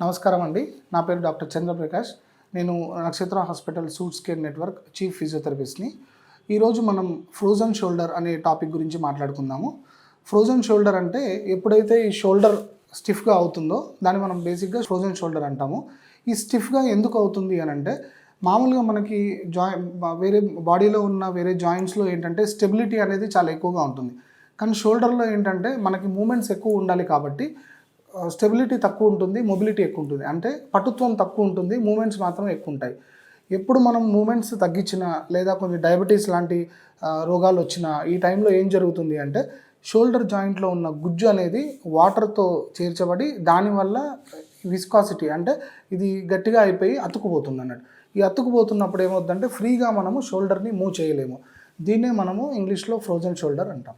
నమస్కారం అండి. నా పేరు డాక్టర్ చంద్రప్రకాష్. నేను Nakshatra hospital suites care network chief ఫిజియోథెరపిస్ట్ని. ఈరోజు మనం ఫ్రోజన్ షోల్డర్ అనే టాపిక్ గురించి మాట్లాడుకుందాము. ఫ్రోజన్ షోల్డర్ అంటే ఎప్పుడైతే ఈ షోల్డర్ స్టిఫ్గా అవుతుందో దాన్ని మనం బేసిక్గా ఫ్రోజన్ షోల్డర్ అంటాము. ఈ స్టిఫ్గా ఎందుకు అవుతుంది అని అంటే మామూలుగా మనకి జాయి వేరే బాడీలో ఉన్న వేరే జాయింట్స్లో ఏంటంటే స్టెబిలిటీ అనేది చాలా ఎక్కువగా ఉంటుంది. కానీ షోల్డర్లో ఏంటంటే మనకి మూమెంట్స్ ఎక్కువ ఉండాలి కాబట్టి స్టెబిలిటీ తక్కువ ఉంటుంది మొబిలిటీ ఎక్కువ ఉంటుంది. అంటే పటుత్వం తక్కువ ఉంటుంది మూమెంట్స్ మాత్రం ఎక్కువ ఉంటాయి. ఎప్పుడు మనం మూమెంట్స్ తగ్గించినా లేదా కొంచెం డయాబెటీస్ లాంటి రోగాలు వచ్చినా ఈ టైంలో ఏం జరుగుతుంది అంటే షోల్డర్ జాయింట్లో ఉన్న గుజ్జు అనేది వాటర్తో చేర్చబడి దానివల్ల విస్కాసిటీ అంటే ఇది గట్టిగా అయిపోయి అతుకుపోతుంది అన్నట్టు. ఈ అతుకుపోతున్నప్పుడు ఏమవుతుందంటే ఫ్రీగా మనము షోల్డర్ని మూవ్ చేయలేము. దీన్నే మనము ఇంగ్లీష్లో ఫ్రోజన్ షోల్డర్ అంటాం.